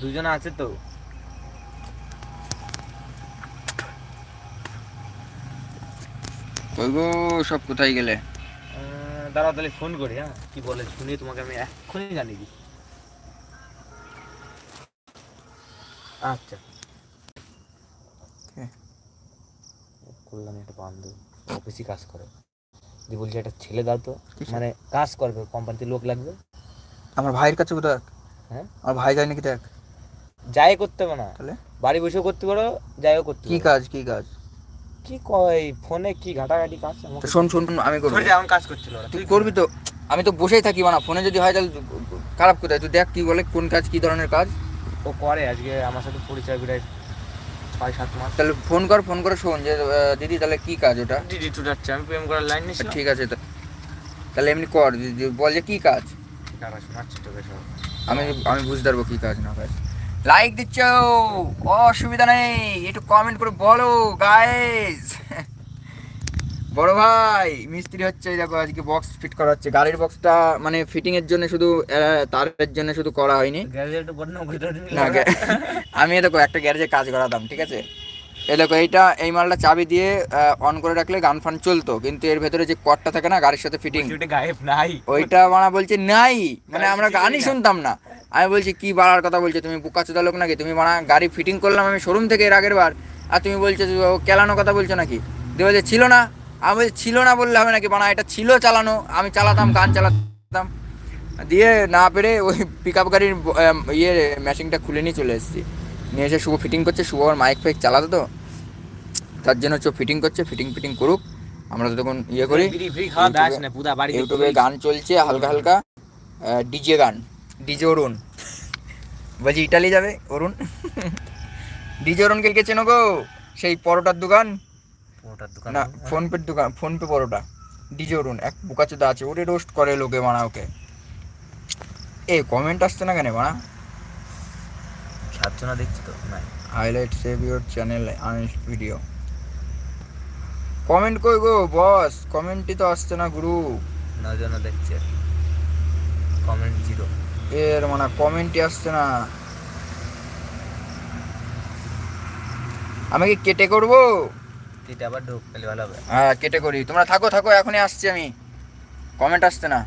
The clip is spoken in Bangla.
দুজন আছে তো। কই গো সব কোথায় গেলে? দাঁড়াও তাহলে ফোন করি হ্যাঁ? কি বলে শুনিয়ে তোমাকে আমি এক্ষুনি জানিয়ে দিই। আচ্ছা? একটা বান্ধব অফিসে কাজ করে। দিয়ে বলছি একটা ছেলে দাও তো মানে কাজ করবে কোম্পানিতে লোক লাগবে। আমার ভাইয়ের কাছে দেখ হ্যাঁ? আমার ভাই যায় নাকি দেখ? যাই করতে হবে না। তাহলে? বাড়ি বসেও করতে পারো যাইও করতে কি। কাজ কি কাজ? কি কয় ফোনে কি ঘাটাঘাটি কাজ শোন শোন আমি করব। যে, কাজ করছিল। তুই করবি তো? আমি তো বসেই থাকি না ফোনে যদি হয় তাহলে খারাপ কোথায়? তুই দেখ কি বলে কোন কাজ কি ধরনের কাজ। ও করে আজকে আমার সাথে পরিচয় বিরাট ছয় সাত মাস। তাহলে ফোন কর ফোন করে শোন যে দিদি তাহলে কি কাজ ওটা? দিদি টুটাচ্ছে আমি প্রেম করার লাইন নিছি ঠিক আছে তো তাহলে এমনি কর দিদি, বল যে কি কাজ। আমি আমি বুঝতে পারব কি কাজ না কাজ। লাইক দিচ্ছ অসুবিধা নেই। একটু কমেন্ট করে বলো গাইস বড় ভাই মিস্ত্রি হচ্ছে দেখো আজকে বক্স ফিট করা হচ্ছে গাড়ির বক্সটা মানে ফিটিং এর জন্য শুধু তারের জন্য শুধু করা হয়নি। আমি দেখো একটা গ্যারেজে কাজ করাতাম ঠিক আছে? এই দেখো এইটা এই মালটা চাবি দিয়ে অন করে রাখলে গান ফান চলতো কিন্তু এর ভেতরে যে কটটা থাকে না গাড়ির সাথে ফিটিং ওইটা মানা বলছে নাই। মানে আমরা গানই শুনতাম না। আমি বলছি কি বাড়ার কথা বলছো তুমি বুকাচোদা লোক নাকি তুমি মানা গাড়ি ফিটিং করলাম আমি শোরুম থেকে এর আগের বার আর তুমি বলছো কেলানো কথা বলছো নাকি দিয়ে বলছে ছিল না আমি বলছি ছিল না বললে হবে নাকি বানা এটা ছিল চালানো আমি চালাতাম গান চালাতাম দিয়ে না পেরে ওই পিক আপ গাড়ির ইয়ে মেশিনটা খুলে নিয়ে চলে এসেছি নিয়ে এসে শুভ ফিটিং করছে শুভ আমার মাইক ফাইক চালাতো তো তার জন্য হচ্ছে ফিটিং করছে ফিটিং ফিটিং করুক আমরা তো তখন ইয়ে করি ইউটিউবে গান চলছে হালকা হালকা ডিজে গান ডিজে অরুণ। বলছি ইটালি যাবে অরুণ? ডিজে অরুণকে কে চেনো গো? সেই পরোটার দোকান? ওটার দোকান না ফোনপের দোকান ফোনপে পরোটা। ডিজে অরুণ এক বুকাচোদা আছে ওরে রোস্ট করে লোকে মানা ওকে। এ কমেন্ট আসছে না কেন মানা সাতজনা দেখছি তো নাই। Highlight save your channel Anis video comment কই গো বস কমেন্টই তো আসছে না গুরু। নজনা দেখছে কমেন্ট জিরো এর মানে কমেন্টই আসছে না। আমি কি কেটে করব? কেটে আবার ঢুক পেলে ভালো হবে। হ্যাঁ কেটে করি। তোমরা থাকো থাকো এখনই আসছি আমি। কমেন্ট আসছে না।